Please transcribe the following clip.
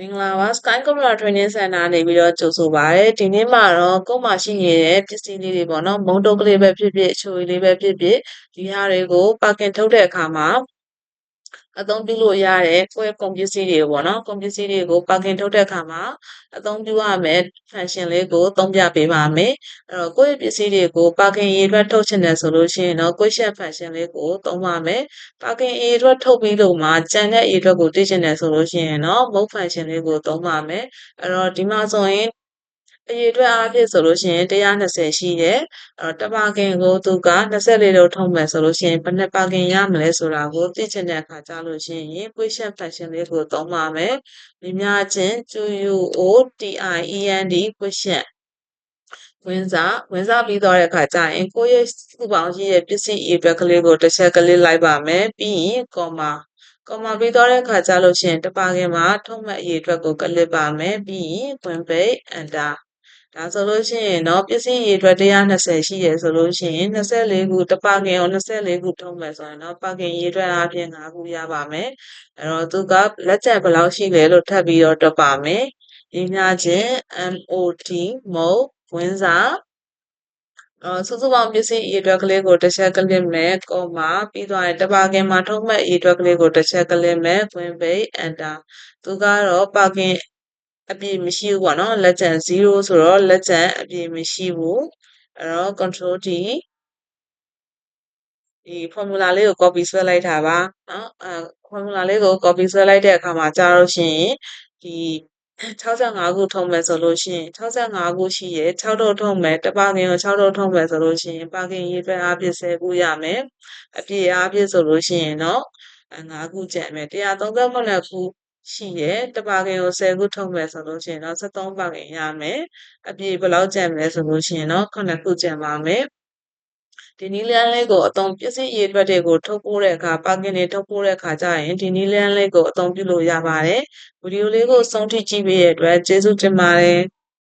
မင်္ဂလာပါ Sky Camera Training Center နေပြီးတော့ကြိုဆိုပါရစေဒီနေ့မှာတော့ကိုယ်မှာရှိနေတဲ့ပစ္စည်းလေးတွေပေါ့နော်မုံတုပ်ကလေးပဲဖြစ်ဖြစ်အချိုလေးပဲဖြစ်ဖြစ်ဒီဟာတွေကိုပါကင်ထုတ်တဲ့အခါမှာ အသုံးပြုလို့ရတဲ့ကိုယ့်ကုန်ပစ္စည်းတွေပေါ့နော်ကုန်ပစ္စည်းတွေကိုပါကင်ထုတ်တဲ့အခါမှာအသုံးပြုရမယ် function လေးကိုသုံးပြပေးပါမယ်အဲ့တော့ကိုယ့်ရဲ့ပစ္စည်းတွေကိုပါကင်ရေအတွက်ထုတ်ချင်တယ်ဆိုလို့ရှိရင်တော့ question function လေးကိုသုံးပါမယ်ပါကင်ရေအတွက်ထုတ်ပြီးလို့မှကြံတဲ့ရေအတွက်ကိုသိချင်တယ်ဆိုလို့ရှိရင်တော့ mode function လေးကိုသုံးပါမယ်အဲ့တော့ဒီမှာဆိုရင် အရေအတွက်အားဖြင့်ဆိုလို့ရှိရင်120ရှိတယ်အဲ့တော့တပါကင်ကိုသူက24လို့ထုံးမယ်ဆိုလို့ရှိရင်ဘယ်နှစ်ပါကင်ရမလဲဆိုတာကိုသိချင်တဲ့အခါကြလို့ရှိရင် question function လေးကိုသုံးပါမယ်မြများချင်း QUOTIEND question ဝင်စားဝင်စားပြီးတော့တဲ့အခါကျရင်ကိုယ့်ရဲ့စုပေါင်းရှိရဲ့ပစ္စည်းအအတွက်ကလေးကိုတစ်ချက်ကလေးလိုက်ပါမယ်ပြီးရင် comma ကော်မာပြီးတော့တဲ့အခါကျလို့ရှိရင်တပါခင်မှာထုံးမဲ့အရေးအတွက်ကိုကလစ်ပါမယ်ပြီးရင်ပွင့်ပိတ် enter ဒါဆိုလို့ရှိရင်တော့ပစ္စည်းရေအတွက်120ရှိရဆိုလို့ရှိရင်24ခုတပါကင်ကို24ခုထုံးမယ်ဆိုရင်တော့ပါကင်ရေအတွက်အပြင်5ခုရပါမယ်အဲ့တော့သူကလက်ကျန်ဘယ်လောက်ရှိလဲလို့ထပ်ပြီးတော့တွက်ပါမယ်ဒီများချင်း MOT mode ဝင်စားအော်စုစုပေါင်းပစ္စည်းအရေအတွက်ကလေးကိုတစ်ချက်ကလစ်မဲ့ကောမာပြီးသွားရင်တပါကင်မှာထုံးမဲ့အရေအတွက်ကလေးကိုတစ်ချက်ကလစ်မဲ့ခွင်ပိတ် enter သူကတော့ပါကင် အပြည့်မရှိဘူးပေါ့နော်လက်ကျန်0ဆိုတော့လက်ကျန်အပြည့်မရှိဘူးအဲ့တော့ control D ဒီ formula လေးကို copy ဆွဲလိုက်တာပါနော်အဲ formula လေးကို copy ဆွဲလိုက်တဲ့အခါမှာကြာလို့ရှိရင်ဒီ65ခုထုံးမယ်ဆိုလို့ရှိရင်65ခုရှိရဲ့6ထုတ်ထုံးမယ်တပါကင်ကို6ထုတ်ထုံးမယ်ဆိုလို့ရှိရင်ပါကင်ရေးအတွက်အားဖြင့်10ခုရမယ်အပြည့်အားဖြင့်ဆိုလို့ရှိရင်တော့5ခုကျန်မယ်138ခု ရှိရဲ့တပါကင်ကို10ခုထုံးမယ်ဆိုလို့ရှိရင်တော့73ပါကင်ရမယ်အပြည့်ဘယ်လောက်ကျန်မလဲဆိုလို့ရှိရင်တော့9ခုကျန်ပါမယ်ဒီနီလန်းလေးကိုအသုံးပစ္စည်းအရေးအတွက်တွေကိုထုတ်ပိုးတဲ့အခါပါကင်တွေထုတ်ပိုးတဲ့အခါကျရင်ဒီနီလန်းလေးကိုအသုံးပြုလို့ရပါတယ်ဗီဒီယိုလေးကိုဆုံးထိကြည့်ပေးတဲ့အတွက်ကျေးဇူးတင်ပါတယ်